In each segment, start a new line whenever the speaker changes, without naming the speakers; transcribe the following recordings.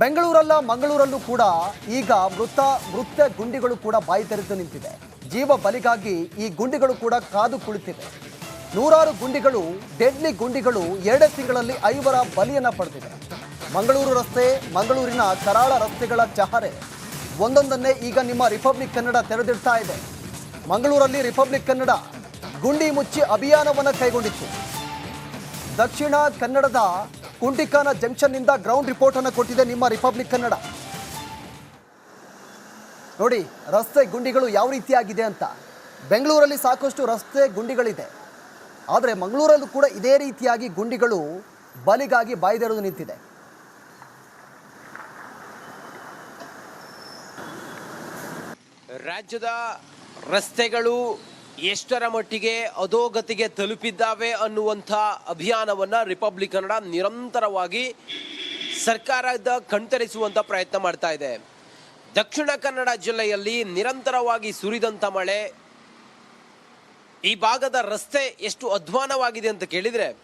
ಬೆಂಗಳೂರಲ್ಲ, ಮಂಗಳೂರಲ್ಲೂ ಕೂಡ ಈಗ ಮೃತ ಮೃತ ಗುಂಡಿಗಳು ಕೂಡ ಬಾಯಿ ತೆರೆದು ನಿಂತಿದೆ. ಜೀವ ಬಲಿಗಾಗಿ ಈ ಗುಂಡಿಗಳು ಕೂಡ ಕಾದು ಕುಳಿತಿವೆ. ನೂರಾರು ಗುಂಡಿಗಳು, ಡೆಡ್ಲಿ ಗುಂಡಿಗಳು ಎರಡೇ ತಿಂಗಳಲ್ಲಿ ಐವರ ಬಲಿಯನ್ನು ಪಡೆದಿವೆ. ಮಂಗಳೂರು ರಸ್ತೆ, ಮಂಗಳೂರಿನ ಕರಾಳ ರಸ್ತೆಗಳ ಚಹರೆ. ಒಂದೊಂದನ್ನೇ ಈಗ ನಿಮ್ಮ ರಿಪಬ್ಲಿಕ್ ಕನ್ನಡ ತೆರೆದಿಡ್ತಾ ಇದೆ. ಮಂಗಳೂರಲ್ಲಿ ರಿಪಬ್ಲಿಕ್ ಕನ್ನಡ ಗುಂಡಿ ಮುಚ್ಚಿ ಅಭಿಯಾನವನ್ನು ಕೈಗೊಂಡಿತ್ತು. ದಕ್ಷಿಣ ಕನ್ನಡದ ಕುಂಟಿಕಾನ ಜಂಕ್ಷನ್ನಿಂದ ಗ್ರೌಂಡ್ ರಿಪೋರ್ಟ್ ಅನ್ನು ಕೊಟ್ಟಿದೆ ನಿಮ್ಮ ರಿಪಬ್ಲಿಕ್ ಕನ್ನಡ. ನೋಡಿ, ರಸ್ತೆ ಗುಂಡಿಗಳು ಯಾವ ರೀತಿಯಾಗಿದೆ ಅಂತ. ಬೆಂಗಳೂರಲ್ಲಿ ಸಾಕಷ್ಟು ರಸ್ತೆ ಗುಂಡಿಗಳಿದೆ. ಆದರೆ ಮಂಗಳೂರಲ್ಲೂ ಕೂಡ ಇದೇ ರೀತಿಯಾಗಿ ಗುಂಡಿಗಳು ಬಲಿಗಾಗಿ ಬಾಯ್ದೆರೆದು ನಿಂತಿದೆ.
ರಾಜ್ಯದ ರಸ್ತೆಗಳು ಎಷ್ಟರ ಮಟ್ಟಿಗೆ ಅಧೋಗತಿಗೆ ತಲುಪಿದ್ದಾವೆ ಅನ್ನುವಂಥ ಅಭಿಯಾನವನ್ನು ರಿಪಬ್ಲಿಕ್ ಕನ್ನಡ ನಿರಂತರವಾಗಿ ಸರ್ಕಾರದ ಕಣ್ತರಿಸುವಂಥ ಪ್ರಯತ್ನ ಮಾಡ್ತಾ ಇದೆ. ದಕ್ಷಿಣ ಕನ್ನಡ ಜಿಲ್ಲೆಯಲ್ಲಿ ನಿರಂತರವಾಗಿ ಸುರಿದಂಥ ಮಳೆ ಈ ಭಾಗದ ರಸ್ತೆ ಎಷ್ಟು ಅಧ್ವಾನವಾಗಿದೆ ಅಂತ ಕೇಳಿದರೆ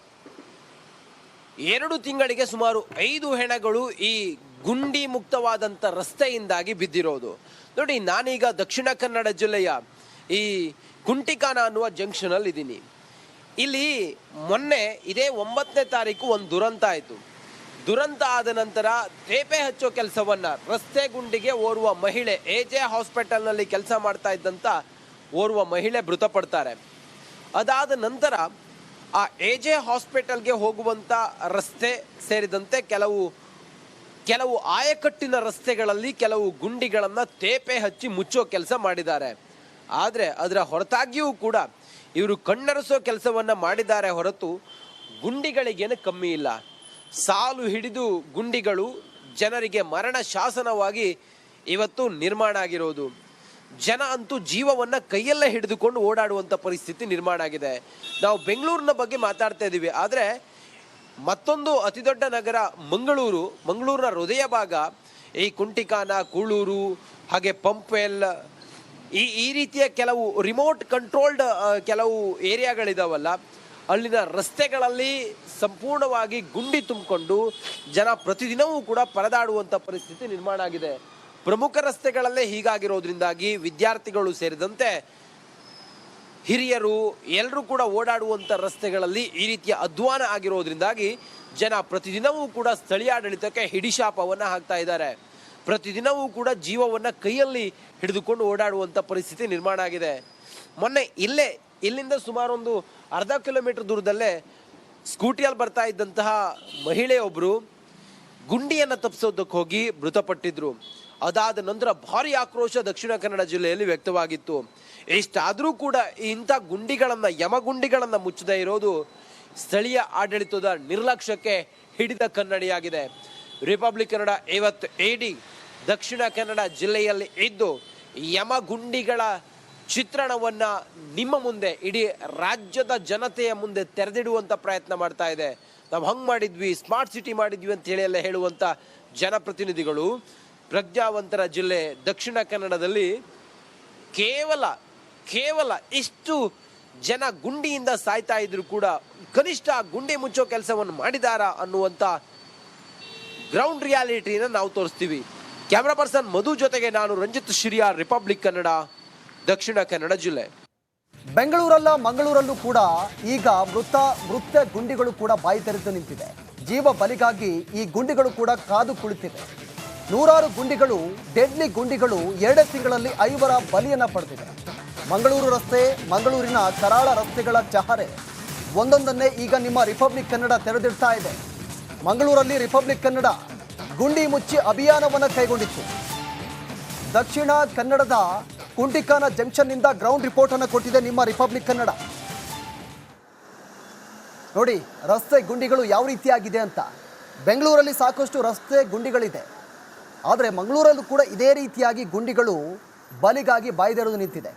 ಎರಡು ತಿಂಗಳಿಗೆ ಸುಮಾರು ಐದು ಹೆಣಗಳು ಈ ಗುಂಡಿ ಮುಕ್ತವಾದಂಥ ರಸ್ತೆಯಿಂದಾಗಿ ಬಿದ್ದಿರೋದು. ನೋಡಿ, ನಾನೀಗ ದಕ್ಷಿಣ ಕನ್ನಡ ಜಿಲ್ಲೆಯ ಈ ಕುಂಟಿಕಾನ ಅನ್ನುವ ಜಂಕ್ಷನ್ ಅಲ್ಲಿ ಇದ್ದೀನಿ ಇಲ್ಲಿ ಮೊನ್ನೆ ಇದೇ ಒಂಬತ್ತನೇ ತಾರೀಕು ಒಂದು ದುರಂತ ಆಯಿತು. ದುರಂತ ಆದ ನಂತರ ತೇಪೆ ಹಚ್ಚೋ ಕೆಲಸವನ್ನ ರಸ್ತೆ ಗುಂಡಿಗೆ ಓರ್ವ ಮಹಿಳೆ ಎ ಜೆ ಹಾಸ್ಪಿಟಲ್ನಲ್ಲಿ ಕೆಲಸ ಮಾಡ್ತಾ ಇದ್ದಂಥ ಓರ್ವ ಮಹಿಳೆ ಮೃತಪಡ್ತಾರೆ. ಅದಾದ ನಂತರ ಆ ಎ ಜೆ ಹಾಸ್ಪಿಟಲ್ಗೆ ಹೋಗುವಂಥ ರಸ್ತೆ ಸೇರಿದಂತೆ ಕೆಲವು ಕೆಲವು ಆಯಕಟ್ಟಿನ ರಸ್ತೆಗಳಲ್ಲಿ ಕೆಲವು ಗುಂಡಿಗಳನ್ನು ತೇಪೆ ಹಚ್ಚಿ ಮುಚ್ಚೋ ಕೆಲಸ ಮಾಡಿದ್ದಾರೆ. ಆದರೆ ಅದರ ಹೊರತಾಗಿಯೂ ಕೂಡ ಇವರು ಕಣ್ಣರಸೋ ಕೆಲಸವನ್ನು ಮಾಡಿದ್ದಾರೆ ಹೊರತು ಗುಂಡಿಗಳಿಗೇನು ಕಮ್ಮಿ ಇಲ್ಲ. ಸಾಲು ಹಿಡಿದು ಗುಂಡಿಗಳು ಜನರಿಗೆ ಮರಣ ಶಾಸನವಾಗಿ ಇವತ್ತು ನಿರ್ಮಾಣ ಆಗಿರೋದು. ಜನ ಅಂತೂ ಜೀವವನ್ನು ಕೈಯಲ್ಲೇ ಹಿಡಿದುಕೊಂಡು ಓಡಾಡುವಂಥ ಪರಿಸ್ಥಿತಿ ನಿರ್ಮಾಣ ಆಗಿದೆ. ನಾವು ಬೆಂಗಳೂರಿನ ಬಗ್ಗೆ ಮಾತಾಡ್ತಾ ಇದ್ದೀವಿ ಆದರೆ ಮತ್ತೊಂದು ಅತಿದೊಡ್ಡ ನಗರ ಮಂಗಳೂರು, ಮಂಗಳೂರಿನ ಹೃದಯ ಭಾಗ ಈ ಕುಂಟಿಕಾನ, ಕೂಳೂರು, ಹಾಗೆ ಪಂಪ್ವೆಲ್ ಈ ಈ ರೀತಿಯ ಕೆಲವು ರಿಮೋಟ್ ಕಂಟ್ರೋಲ್ಡ್ ಕೆಲವು ಏರಿಯಾಗಳಿದಾವಲ್ಲ ಅಲ್ಲಿನ ರಸ್ತೆಗಳಲ್ಲಿ ಸಂಪೂರ್ಣವಾಗಿ ಗುಂಡಿ ತುಂಬಿಕೊಂಡು ಜನ ಪ್ರತಿದಿನವೂ ಕೂಡ ಪರದಾಡುವಂಥ ಪರಿಸ್ಥಿತಿ ನಿರ್ಮಾಣ ಆಗಿದೆ. ಪ್ರಮುಖ ರಸ್ತೆಗಳಲ್ಲೇ ಹೀಗಾಗಿರೋದ್ರಿಂದಾಗಿ ವಿದ್ಯಾರ್ಥಿಗಳು ಸೇರಿದಂತೆ ಹಿರಿಯರು ಎಲ್ಲರೂ ಕೂಡ ಓಡಾಡುವಂಥ ರಸ್ತೆಗಳಲ್ಲಿ ಈ ರೀತಿಯ ಅಧ್ವಾನ ಆಗಿರೋದ್ರಿಂದಾಗಿ ಜನ ಪ್ರತಿದಿನವೂ ಕೂಡ ಸ್ಥಳೀಯಾಡಳಿತಕ್ಕೆ ಹಿಡಿಶಾಪವನ್ನು ಹಾಕ್ತಾ ಇದ್ದಾರೆ. ಪ್ರತಿದಿನವೂ ಕೂಡ ಜೀವವನ್ನು ಕೈಯಲ್ಲಿ ಹಿಡಿದುಕೊಂಡು ಓಡಾಡುವಂಥ ಪರಿಸ್ಥಿತಿ ನಿರ್ಮಾಣ ಆಗಿದೆ. ಮೊನ್ನೆ ಇಲ್ಲೇ, ಇಲ್ಲಿಂದ ಸುಮಾರೊಂದು ಅರ್ಧ ಕಿಲೋಮೀಟರ್ ದೂರದಲ್ಲೇ ಸ್ಕೂಟಿಯಲ್ಲಿ ಬರ್ತಾ ಇದ್ದಂತಹ ಮಹಿಳೆಯೊಬ್ಬರು ಗುಂಡಿಯನ್ನು ತಪ್ಪಿಸೋದಕ್ಕೆ ಹೋಗಿ ಮೃತಪಟ್ಟಿದ್ರು. ಅದಾದ ನಂತರ ಭಾರಿ ಆಕ್ರೋಶ ದಕ್ಷಿಣ ಕನ್ನಡ ಜಿಲ್ಲೆಯಲ್ಲಿ ವ್ಯಕ್ತವಾಗಿತ್ತು. ಇಷ್ಟಾದರೂ ಕೂಡ ಇಂಥ ಗುಂಡಿಗಳನ್ನು, ಯಮಗುಂಡಿಗಳನ್ನು ಮುಚ್ಚದೇ ಇರೋದು ಸ್ಥಳೀಯ ಆಡಳಿತದ ನಿರ್ಲಕ್ಷ್ಯಕ್ಕೆ ಹಿಡಿದ ಕನ್ನಡಿಯಾಗಿದೆ. ರಿಪಬ್ಲಿಕ್ ಕನ್ನಡ ಐವತ್ತು ಎ ಡಿ ದಕ್ಷಿಣ ಕನ್ನಡ ಜಿಲ್ಲೆಯಲ್ಲಿ ಇದ್ದು ಯಮಗುಂಡಿಗಳ ಚಿತ್ರಣವನ್ನು ನಿಮ್ಮ ಮುಂದೆ, ಇಡೀ ರಾಜ್ಯದ ಜನತೆಯ ಮುಂದೆ ತೆರೆದಿಡುವಂಥ ಪ್ರಯತ್ನ ಮಾಡ್ತಾ ಇದೆ. ನಾವು ಹಂಗೆ ಮಾಡಿದ್ವಿ ಸ್ಮಾರ್ಟ್ ಸಿಟಿ ಮಾಡಿದ್ವಿ ಅಂತ ಹೇಳಿ ಎಲ್ಲ ಹೇಳುವಂಥ ಜನಪ್ರತಿನಿಧಿಗಳು. ಪ್ರಜ್ಞಾವಂತರ ಜಿಲ್ಲೆ ದಕ್ಷಿಣ ಕನ್ನಡದಲ್ಲಿ ಕೇವಲ ಕೇವಲ ಇಷ್ಟು ಜನ ಗುಂಡಿಯಿಂದ ಸಾಯ್ತಾ ಇದ್ರು ಕೂಡ ಕನಿಷ್ಠ ಗುಂಡಿ ಮುಚ್ಚೋ ಕೆಲಸವನ್ನು ಮಾಡಿದಾರಾ ಅನ್ನುವಂತ ಗ್ರೌಂಡ್ ರಿಯಾಲಿಟಿನ ನಾವು ತೋರಿಸ್ತೀವಿ. ಕ್ಯಾಮ್ರಾ ಪರ್ಸನ್ ಮಧು ಜೊತೆಗೆ ನಾನು ರಂಜಿತ್ ಶಿರಿಯಾರ್ ರಿಪಬ್ಲಿಕ್ ಕನ್ನಡ ದಕ್ಷಿಣ ಕನ್ನಡ ಜಿಲ್ಲೆ.
ಬೆಂಗಳೂರಲ್ಲ ಮಂಗಳೂರಲ್ಲೂ ಕೂಡ ಈಗ ಮೃತ ಮೃತ ಗುಂಡಿಗಳು ಕೂಡ ಬಾಯಿ ತೆರೆದು ನಿಂತಿದೆ. ಜೀವ ಬಲಿಗಾಗಿ ಈ ಗುಂಡಿಗಳು ಕೂಡ ಕಾದು ಕುಳಿತಿದೆ ನೂರಾರು ಗುಂಡಿಗಳು, ಡೆಡ್ಲಿ ಗುಂಡಿಗಳು ಎರಡೇ ತಿಂಗಳಲ್ಲಿ ಐವರ ಬಲಿಯನ್ನು ಪಡೆದಿದೆ ಮಂಗಳೂರು ರಸ್ತೆ, ಮಂಗಳೂರಿನ ಕರಾಳ ರಸ್ತೆಗಳ ಚಹರೆ. ಒಂದೊಂದನ್ನೇ ಈಗ ನಿಮ್ಮ ರಿಪಬ್ಲಿಕ್ ಕನ್ನಡ ತೆರೆದಿಡ್ತಾ ಇದೆ. ಮಂಗಳೂರಲ್ಲಿ ರಿಪಬ್ಲಿಕ್ ಕನ್ನಡ ಗುಂಡಿ ಮುಚ್ಚಿ ಅಭಿಯಾನವನ್ನು ಕೈಗೊಂಡಿತ್ತು. ದಕ್ಷಿಣ ಕನ್ನಡದ ಕುಂಟಿಕಾನ ಜಂಕ್ಷನ್ನಿಂದ ಗ್ರೌಂಡ್ ರಿಪೋರ್ಟ್ ಅನ್ನು ಕೊಟ್ಟಿದೆ ನಿಮ್ಮ ರಿಪಬ್ಲಿಕ್ ಕನ್ನಡ. ನೋಡಿ, ರಸ್ತೆ ಗುಂಡಿಗಳು ಯಾವ ರೀತಿಯಾಗಿದೆ ಅಂತ. ಬೆಂಗಳೂರಲ್ಲಿ ಸಾಕಷ್ಟು ರಸ್ತೆ ಗುಂಡಿಗಳಿದೆ. ಆದರೆ ಮಂಗಳೂರಲ್ಲೂ ಕೂಡ ಇದೇ ರೀತಿಯಾಗಿ ಗುಂಡಿಗಳು ಬಲಿಗಾಗಿ ಬಾಯ್ದೆರೆದು ನಿಂತಿದೆ.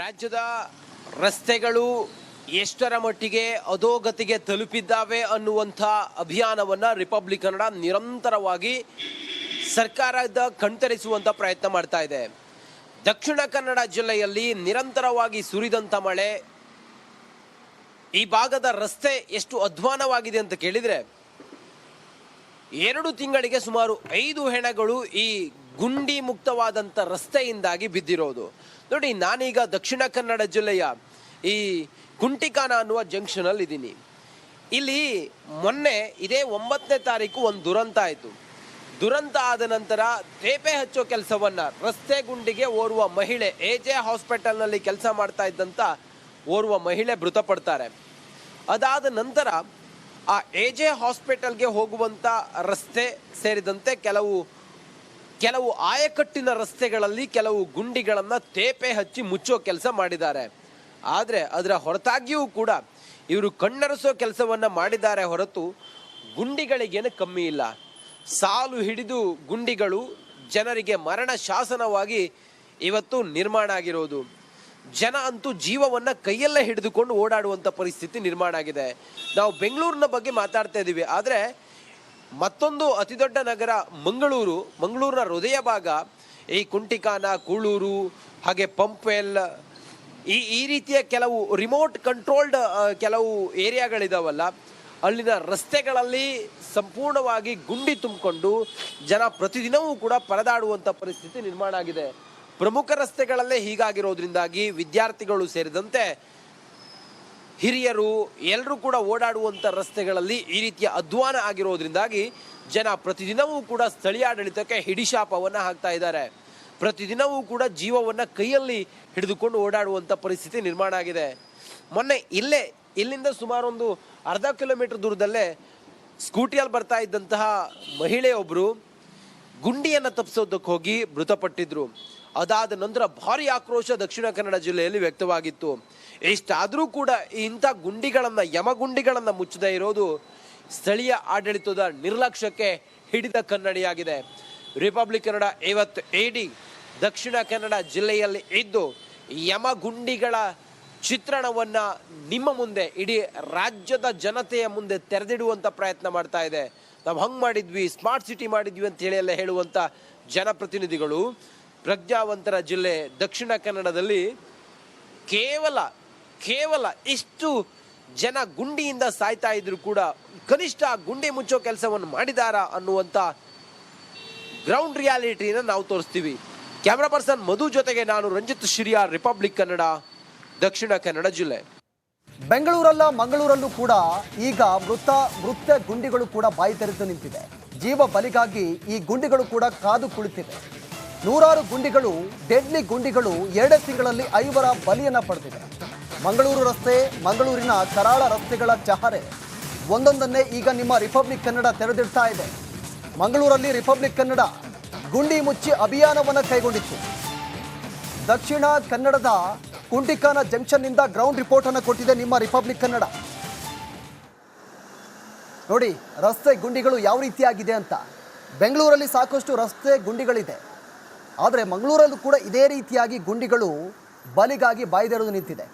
ರಾಜ್ಯದ ರಸ್ತೆಗಳು ಎಷ್ಟರ ಮಟ್ಟಿಗೆ ಅಧೋಗತಿಗೆ ತಲುಪಿದ್ದಾವೆ ಅನ್ನುವಂಥ ಅಭಿಯಾನವನ್ನು ರಿಪಬ್ಲಿಕ್ ಕನ್ನಡ ನಿರಂತರವಾಗಿ ಸರ್ಕಾರದ ಕಣ್ತರಿಸುವಂಥ ಪ್ರಯತ್ನ ಮಾಡ್ತಾ ಇದೆ. ದಕ್ಷಿಣ ಕನ್ನಡ ಜಿಲ್ಲೆಯಲ್ಲಿ ನಿರಂತರವಾಗಿ ಸುರಿದಂಥ ಮಳೆ ಈ ಭಾಗದ ರಸ್ತೆ ಎಷ್ಟು ಅಧ್ವಾನವಾಗಿದೆ ಅಂತ ಕೇಳಿದರೆ ಎರಡು ತಿಂಗಳಿಗೆ ಸುಮಾರು ಐದು ಹೆಣಗಳು ಈ ಗುಂಡಿ ಮುಕ್ತವಾದಂಥ ರಸ್ತೆಯಿಂದಾಗಿ ಬಿದ್ದಿರೋದು. ನೋಡಿ, ನಾನೀಗ ದಕ್ಷಿಣ ಕನ್ನಡ ಜಿಲ್ಲೆಯ ಈ ಕುಂಟಿಕಾನ ಅನ್ನುವ ಜಂಕ್ಷನ್ ಅಲ್ಲಿ ಇದ್ದೀನಿ ಇಲ್ಲಿ ಮೊನ್ನೆ ಇದೇ ಒಂಬತ್ತನೇ ತಾರೀಕು ಒಂದು ದುರಂತ ಆಯಿತು. ದುರಂತ ಆದ ನಂತರ ತೇಪೆ ಹಚ್ಚೋ ಕೆಲಸವನ್ನ ರಸ್ತೆ ಗುಂಡಿಗೆ ಓರ್ವ ಮಹಿಳೆ ಎ ಜೆ ಹಾಸ್ಪಿಟಲ್ನಲ್ಲಿ ಕೆಲಸ ಮಾಡ್ತಾ ಇದ್ದಂಥ ಓರ್ವ ಮಹಿಳೆ ಮೃತಪಡ್ತಾರೆ. ಅದಾದ ನಂತರ ಆ ಎ ಜೆ ಹಾಸ್ಪಿಟಲ್ಗೆ ಹೋಗುವಂಥ ರಸ್ತೆ ಸೇರಿದಂತೆ ಕೆಲವು ಕೆಲವು ಆಯಕಟ್ಟಿನ ರಸ್ತೆಗಳಲ್ಲಿ ಕೆಲವು ಗುಂಡಿಗಳನ್ನು ತೇಪೆ ಹಚ್ಚಿ ಮುಚ್ಚೋ ಕೆಲಸ ಮಾಡಿದ್ದಾರೆ. ಆದರೆ ಅದರ ಹೊರತಾಗಿಯೂ ಕೂಡ ಇವರು ಕಣ್ಣರಸೋ ಕೆಲಸವನ್ನು ಮಾಡಿದ್ದಾರೆ ಹೊರತು ಗುಂಡಿಗಳಿಗೇನು ಕಮ್ಮಿ ಇಲ್ಲ. ಸಾಲು ಹಿಡಿದು ಗುಂಡಿಗಳು ಜನರಿಗೆ ಮರಣ ಶಾಸನವಾಗಿ ಇವತ್ತು ನಿರ್ಮಾಣ ಆಗಿರೋದು. ಜನ ಅಂತೂ ಜೀವವನ್ನು ಕೈಯಲ್ಲೇ ಹಿಡಿದುಕೊಂಡು ಓಡಾಡುವಂಥ ಪರಿಸ್ಥಿತಿ ನಿರ್ಮಾಣ ಆಗಿದೆ. ನಾವು ಬೆಂಗಳೂರಿನ ಬಗ್ಗೆ ಮಾತಾಡ್ತಾ ಇದ್ದೀವಿ ಆದರೆ ಮತ್ತೊಂದು ಅತಿದೊಡ್ಡ ನಗರ ಮಂಗಳೂರು, ಮಂಗಳೂರಿನ ಹೃದಯ ಭಾಗ. ಈ ಕುಂಟಿಕಾನ, ಕೂಳೂರು, ಹಾಗೆ ಪಂಪ್ವೆಲ್, ಈ ಈ ರೀತಿಯ ಕೆಲವು ರಿಮೋಟ್ ಕಂಟ್ರೋಲ್ಡ್ ಕೆಲವು ಏರಿಯಾಗಳಿದಾವಲ್ಲ, ಅಲ್ಲಿನ ರಸ್ತೆಗಳಲ್ಲಿ ಸಂಪೂರ್ಣವಾಗಿ ಗುಂಡಿ ತುಂಬಿಕೊಂಡು ಜನ ಪ್ರತಿದಿನವೂ ಕೂಡ ಪರದಾಡುವಂಥ ಪರಿಸ್ಥಿತಿ ನಿರ್ಮಾಣ ಆಗಿದೆ. ಪ್ರಮುಖ ರಸ್ತೆಗಳಲ್ಲೇ ಹೀಗಾಗಿರೋದ್ರಿಂದಾಗಿ ವಿದ್ಯಾರ್ಥಿಗಳು ಸೇರಿದಂತೆ ಹಿರಿಯರು ಎಲ್ಲರೂ ಕೂಡ ಓಡಾಡುವಂಥ ರಸ್ತೆಗಳಲ್ಲಿ ಈ ರೀತಿಯ ಅಧ್ವಾನ ಆಗಿರೋದ್ರಿಂದಾಗಿ ಜನ ಪ್ರತಿದಿನವೂ ಕೂಡ ಸ್ಥಳೀಯಾಡಳಿತಕ್ಕೆ ಹಿಡಿಶಾಪವನ್ನು ಹಾಕ್ತಾ ಇದ್ದಾರೆ. ಪ್ರತಿದಿನವೂ ಕೂಡ ಜೀವವನ್ನು ಕೈಯಲ್ಲಿ ಹಿಡಿದುಕೊಂಡು ಓಡಾಡುವಂಥ ಪರಿಸ್ಥಿತಿ ನಿರ್ಮಾಣ ಆಗಿದೆ. ಮೊನ್ನೆ ಇಲ್ಲೇ, ಇಲ್ಲಿಂದ ಸುಮಾರೊಂದು ಅರ್ಧ ಕಿಲೋಮೀಟರ್ ದೂರದಲ್ಲೇ ಸ್ಕೂಟಿಯಲ್ಲಿ ಬರ್ತಾ ಇದ್ದಂತಹ ಮಹಿಳೆಯೊಬ್ಬರು ಗುಂಡಿಯನ್ನು ತಪ್ಪಿಸೋದಕ್ಕೆ ಹೋಗಿ ಮೃತಪಟ್ಟಿದ್ರು. ಅದಾದ ನಂತರ ಭಾರಿ ಆಕ್ರೋಶ ದಕ್ಷಿಣ ಕನ್ನಡ ಜಿಲ್ಲೆಯಲ್ಲಿ ವ್ಯಕ್ತವಾಗಿತ್ತು. ಇಷ್ಟಾದರೂ ಕೂಡ ಇಂಥ ಗುಂಡಿಗಳನ್ನು, ಯಮಗುಂಡಿಗಳನ್ನು ಮುಚ್ಚದೇ ಇರೋದು ಸ್ಥಳೀಯ ಆಡಳಿತದ ನಿರ್ಲಕ್ಷ್ಯಕ್ಕೆ ಹಿಡಿದ ಕನ್ನಡಿಯಾಗಿದೆ. ರಿಪಬ್ಲಿಕ್ ಕನ್ನಡ ಐವತ್ತು ಎಡಿ ದಕ್ಷಿಣ ಕನ್ನಡ ಜಿಲ್ಲೆಯಲ್ಲಿ ಇದ್ದು, ಯಮಗುಂಡಿಗಳ ಚಿತ್ರಣವನ್ನು ನಿಮ್ಮ ಮುಂದೆ, ಇಡೀ ರಾಜ್ಯದ ಜನತೆಯ ಮುಂದೆ ತೆರೆದಿಡುವಂಥ ಪ್ರಯತ್ನ ಮಾಡ್ತಾ ಇದೆ. ನಾವು ಹಂಗೆ ಮಾಡಿದ್ವಿ, ಸ್ಮಾರ್ಟ್ ಸಿಟಿ ಮಾಡಿದ್ವಿ ಅಂತ ಹೇಳಿ ಎಲ್ಲ ಹೇಳುವಂಥ ಜನಪ್ರತಿನಿಧಿಗಳು. ಪ್ರಜ್ಞಾವಂತರ ಜಿಲ್ಲೆ ದಕ್ಷಿಣ ಕನ್ನಡದಲ್ಲಿ ಕೇವಲ ಕೇವಲ ಇಷ್ಟು ಜನ ಗುಂಡಿಯಿಂದ ಸಾಯ್ತಾ ಇದ್ರು ಕೂಡ ಕನಿಷ್ಠ ಗುಂಡಿ ಮುಚ್ಚೋ ಕೆಲಸವನ್ನು ಮಾಡಿದಾರ ಅನ್ನುವಂಥ ಗ್ರೌಂಡ್ ರಿಯಾಲಿಟಿನ ನಾವು ತೋರಿಸ್ತೀವಿ. ಕ್ಯಾಮ್ರಾ ಪರ್ಸನ್ ಮಧು ಜೊತೆಗೆ ನಾನು ರಂಜಿತ್ ಶಿರಿಯಾರ್ ರಿಪಬ್ಲಿಕ್ ಕನ್ನಡ ದಕ್ಷಿಣ ಕನ್ನಡ ಜಿಲ್ಲೆ.
ಬೆಂಗಳೂರಲ್ಲ ಮಂಗಳೂರಲ್ಲೂ ಕೂಡ ಈಗ ಮೃತ ಮೃತ ಗುಂಡಿಗಳು ಕೂಡ ಬಾಯಿ ತೆರೆದು ನಿಂತಿದೆ. ಜೀವ ಬಲಿಗಾಗಿ ಈ ಗುಂಡಿಗಳು ಕೂಡ ಕಾದು ಕುಳಿತಿವೆ. ನೂರಾರು ಗುಂಡಿಗಳು, ಡೆಡ್ಲಿ ಗುಂಡಿಗಳು ಎರಡೇ ತಿಂಗಳಲ್ಲಿ ಐವರ ಬಲಿಯನ್ನ ಪಡೆದಿವೆ. ಮಂಗಳೂರು ರಸ್ತೆ, ಮಂಗಳೂರಿನ ಕರಾಳ ರಸ್ತೆಗಳ ಚಹರೆ. ಒಂದೊಂದನ್ನೇ ಈಗ ನಿಮ್ಮ ರಿಪಬ್ಲಿಕ್ ಕನ್ನಡ ತೆರೆದಿಡ್ತಾ ಇದೆ. ಮಂಗಳೂರಲ್ಲಿ ರಿಪಬ್ಲಿಕ್ ಕನ್ನಡ ಗುಂಡಿ ಮುಚ್ಚಿ ಅಭಿಯಾನವನ್ನು ಕೈಗೊಂಡಿತ್ತು. ದಕ್ಷಿಣ ಕನ್ನಡದ ಕುಂಟಿಕಾನ ಜಂಕ್ಷನ್ನಿಂದ ಗ್ರೌಂಡ್ ರಿಪೋರ್ಟ್ ಅನ್ನು ಕೊಟ್ಟಿದೆ ನಿಮ್ಮ ರಿಪಬ್ಲಿಕ್ ಕನ್ನಡ. ನೋಡಿ, ರಸ್ತೆ ಗುಂಡಿಗಳು ಯಾವ ರೀತಿಯಾಗಿದೆ ಅಂತ. ಬೆಂಗಳೂರಲ್ಲಿ ಸಾಕಷ್ಟು ರಸ್ತೆ ಗುಂಡಿಗಳಿದೆ. ಆದರೆ ಮಂಗಳೂರಲ್ಲೂ ಕೂಡ ಇದೇ ರೀತಿಯಾಗಿ ಗುಂಡಿಗಳು ಬಲಿಗಾಗಿ ಬಾಯ್ದೆರೆದು ನಿಂತಿದೆ.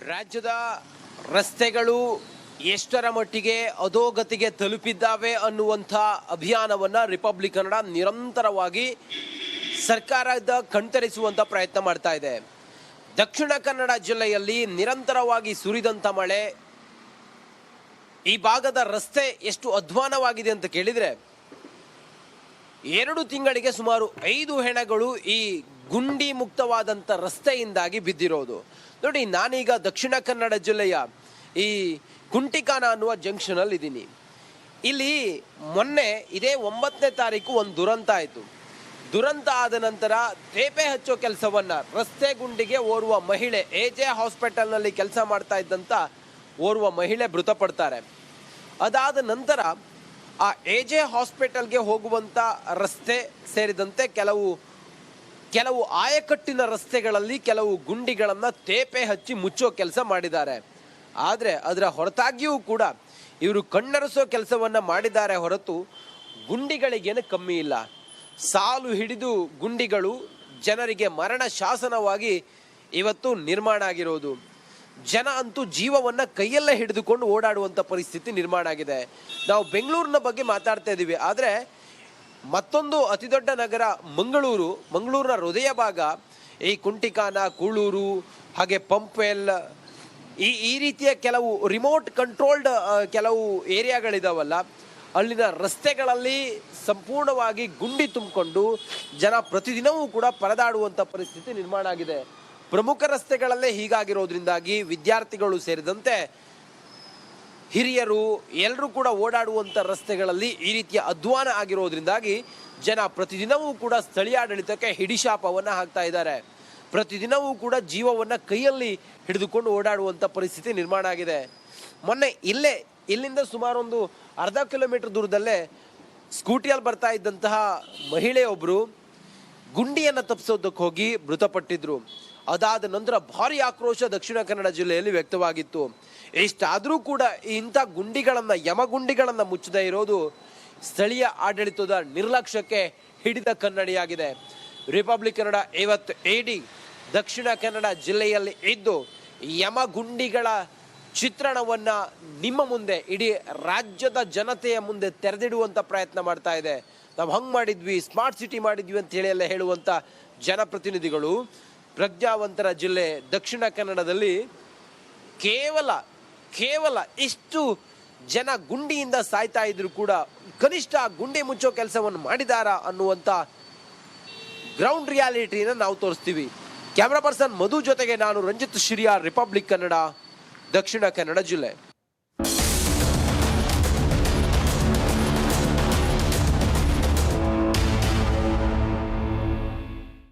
ರಾಜ್ಯದ ರಸ್ತೆಗಳು ಎಷ್ಟರ ಮಟ್ಟಿಗೆ ಅಧೋಗತಿಗೆ ತಲುಪಿದ್ದಾವೆ ಅನ್ನುವಂಥ ಅಭಿಯಾನವನ್ನು ರಿಪಬ್ಲಿಕ್ ಕನ್ನಡ ನಿರಂತರವಾಗಿ ಸರ್ಕಾರದ ಕಣ್ತರಿಸುವಂಥ ಪ್ರಯತ್ನ ಮಾಡ್ತಾ ಇದೆ. ದಕ್ಷಿಣ ಕನ್ನಡ ಜಿಲ್ಲೆಯಲ್ಲಿ ನಿರಂತರವಾಗಿ ಸುರಿದಂಥ ಮಳೆ ಈ ಭಾಗದ ರಸ್ತೆ ಎಷ್ಟು ಅಧ್ವಾನವಾಗಿದೆ ಅಂತ ಕೇಳಿದರೆ ಎರಡು ತಿಂಗಳಿಗೆ ಸುಮಾರು ಐದು ಹೆಣಗಳು ಈ ಗುಂಡಿ ಮುಕ್ತವಾದಂಥ ರಸ್ತೆಯಿಂದಾಗಿ ಬಿದ್ದಿರೋದು. ನೋಡಿ, ನಾನೀಗ ದಕ್ಷಿಣ ಕನ್ನಡ ಜಿಲ್ಲೆಯ ಈ ಕುಂಟಿಕಾನ ಅನ್ನುವ ಜಂಕ್ಷನ್ ಅಲ್ಲಿ ಇದ್ದೀನಿ ಇಲ್ಲಿ ಮೊನ್ನೆ ಇದೇ ಒಂಬತ್ತನೇ ತಾರೀಕು ಒಂದು ದುರಂತ ಆಯಿತು. ದುರಂತ ಆದ ನಂತರ ತೇಪೆ ಹಚ್ಚೋ ಕೆಲಸವನ್ನ ರಸ್ತೆ ಗುಂಡಿಗೆ ಓರ್ವ ಮಹಿಳೆ ಎ ಜೆ ಹಾಸ್ಪಿಟಲ್ನಲ್ಲಿ ಕೆಲಸ ಮಾಡ್ತಾ ಇದ್ದಂತ ಓರ್ವ ಮಹಿಳೆ ಮೃತಪಡ್ತಾರೆ. ಅದಾದ ನಂತರ ಆ ಎ ಜೆ ಹಾಸ್ಪಿಟಲ್ಗೆ ಹೋಗುವಂಥ ರಸ್ತೆ ಸೇರಿದಂತೆ ಕೆಲವು ಕೆಲವು ಆಯಕಟ್ಟಿನ ರಸ್ತೆಗಳಲ್ಲಿ ಕೆಲವು ಗುಂಡಿಗಳನ್ನು ತೇಪೆ ಹಚ್ಚಿ ಮುಚ್ಚೋ ಕೆಲಸ ಮಾಡಿದ್ದಾರೆ. ಆದರೆ ಅದರ ಹೊರತಾಗಿಯೂ ಕೂಡ ಇವರು ಕಣ್ಣರಸೋ ಕೆಲಸವನ್ನ ಮಾಡಿದ್ದಾರೆ ಹೊರತು ಗುಂಡಿಗಳಿಗೇನು ಕಮ್ಮಿ ಇಲ್ಲ. ಸಾಲು ಹಿಡಿದು ಗುಂಡಿಗಳು ಜನರಿಗೆ ಮರಣ ಶಾಸನವಾಗಿ ಇವತ್ತು ನಿರ್ಮಾಣ ಆಗಿರೋದು. ಜನ ಅಂತೂ ಜೀವವನ್ನ ಕೈಯಲ್ಲೇ ಹಿಡಿದುಕೊಂಡು ಓಡಾಡುವಂಥ ಪರಿಸ್ಥಿತಿ ನಿರ್ಮಾಣ ಆಗಿದೆ. ನಾವು ಬೆಂಗಳೂರಿನ ಬಗ್ಗೆ ಮಾತಾಡ್ತಾ ಇದ್ದೀವಿ ಆದರೆ ಮತ್ತೊಂದು ಅತಿದೊಡ್ಡ ನಗರ ಮಂಗಳೂರು, ಮಂಗಳೂರಿನ ಹೃದಯ ಭಾಗ. ಈ ಕುಂಟಿಕಾನ, ಕೂಳೂರು, ಹಾಗೆ ಪಂಪ್ವೆಲ್, ಈ ಈ ರೀತಿಯ ಕೆಲವು ರಿಮೋಟ್ ಕಂಟ್ರೋಲ್ಡ್ ಕೆಲವು ಏರಿಯಾಗಳಿದಾವಲ್ಲ, ಅಲ್ಲಿನ ರಸ್ತೆಗಳಲ್ಲಿ ಸಂಪೂರ್ಣವಾಗಿ ಗುಂಡಿ ತುಂಬಿಕೊಂಡು ಜನ ಪ್ರತಿದಿನವೂ ಕೂಡ ಪರದಾಡುವಂಥ ಪರಿಸ್ಥಿತಿ ನಿರ್ಮಾಣ ಆಗಿದೆ. ಪ್ರಮುಖ ರಸ್ತೆಗಳಲ್ಲೇ ಹೀಗಾಗಿರೋದ್ರಿಂದಾಗಿ ವಿದ್ಯಾರ್ಥಿಗಳು ಸೇರಿದಂತೆ ಹಿರಿಯರು ಎಲ್ಲರೂ ಕೂಡ ಓಡಾಡುವಂಥ ರಸ್ತೆಗಳಲ್ಲಿ ಈ ರೀತಿಯ ಅಧ್ವಾನ ಆಗಿರೋದ್ರಿಂದಾಗಿ ಜನ ಪ್ರತಿದಿನವೂ ಕೂಡ ಸ್ಥಳೀಯಾಡಳಿತಕ್ಕೆ ಹಿಡಿಶಾಪವನ್ನು ಹಾಕ್ತಾ ಇದ್ದಾರೆ. ಪ್ರತಿದಿನವೂ ಕೂಡ ಜೀವವನ್ನು ಕೈಯಲ್ಲಿ ಹಿಡಿದುಕೊಂಡು ಓಡಾಡುವಂಥ ಪರಿಸ್ಥಿತಿ ನಿರ್ಮಾಣ ಆಗಿದೆ. ಮೊನ್ನೆ ಇಲ್ಲೇ, ಇಲ್ಲಿಂದ ಸುಮಾರೊಂದು ಅರ್ಧ ಕಿಲೋಮೀಟರ್ ದೂರದಲ್ಲೇ ಸ್ಕೂಟಿಯಲ್ಲಿ ಬರ್ತಾ ಇದ್ದಂತಹ ಮಹಿಳೆಯೊಬ್ಬರು ಗುಂಡಿಯನ್ನು ತಪ್ಪಿಸೋದಕ್ಕೆ ಹೋಗಿ ಮೃತಪಟ್ಟಿದ್ರು. ಅದಾದ ನಂತರ ಭಾರಿ ಆಕ್ರೋಶ ದಕ್ಷಿಣ ಕನ್ನಡ ಜಿಲ್ಲೆಯಲ್ಲಿ ವ್ಯಕ್ತವಾಗಿತ್ತು. ಇಷ್ಟಾದರೂ ಕೂಡ ಇಂಥ ಗುಂಡಿಗಳನ್ನು, ಯಮಗುಂಡಿಗಳನ್ನು ಮುಚ್ಚದೇ ಇರೋದು ಸ್ಥಳೀಯ ಆಡಳಿತದ ನಿರ್ಲಕ್ಷ್ಯಕ್ಕೆ ಹಿಡಿದ ಕನ್ನಡಿಯಾಗಿದೆ. ರಿಪಬ್ಲಿಕ್ ಕನ್ನಡ ಐವತ್ತು ಎಡಿ ದಕ್ಷಿಣ ಕನ್ನಡ ಜಿಲ್ಲೆಯಲ್ಲಿ ಇದ್ದು, ಯಮಗುಂಡಿಗಳ ಚಿತ್ರಣವನ್ನು ನಿಮ್ಮ ಮುಂದೆ, ಇಡೀ ರಾಜ್ಯದ ಜನತೆಯ ಮುಂದೆ ತೆರೆದಿಡುವಂಥ ಪ್ರಯತ್ನ ಮಾಡ್ತಾ ಇದೆ. ನಾವು ಹಂಗೆ ಮಾಡಿದ್ವಿ, ಸ್ಮಾರ್ಟ್ ಸಿಟಿ ಮಾಡಿದ್ವಿ ಅಂತ ಹೇಳಿ ಎಲ್ಲ ಹೇಳುವಂಥ ಜನಪ್ರತಿನಿಧಿಗಳು. ಪ್ರಜ್ಞಾವಂತರ ಜಿಲ್ಲೆ ದಕ್ಷಿಣ ಕನ್ನಡದಲ್ಲಿ ಕೇವಲ ಕೇವಲ ಇಷ್ಟು ಜನ ಗುಂಡಿಯಿಂದ ಸಾಯ್ತಾ ಇದ್ರು ಕೂಡ ಕನಿಷ್ಠ ಗುಂಡಿ ಮುಚ್ಚೋ ಕೆಲಸವನ್ನು ಮಾಡಿದಾರ ಅನ್ನುವಂಥ ಗ್ರೌಂಡ್ ರಿಯಾಲಿಟಿನ ನಾವು ತೋರಿಸ್ತೀವಿ. ಕ್ಯಾಮ್ರಾ ಪರ್ಸನ್ ಮಧು ಜೊತೆಗೆ ನಾನು ರಂಜಿತ್ ಶಿರಿಯಾ ರಿಪಬ್ಲಿಕ್ ಕನ್ನಡ ದಕ್ಷಿಣ ಕನ್ನಡ ಜಿಲ್ಲೆ.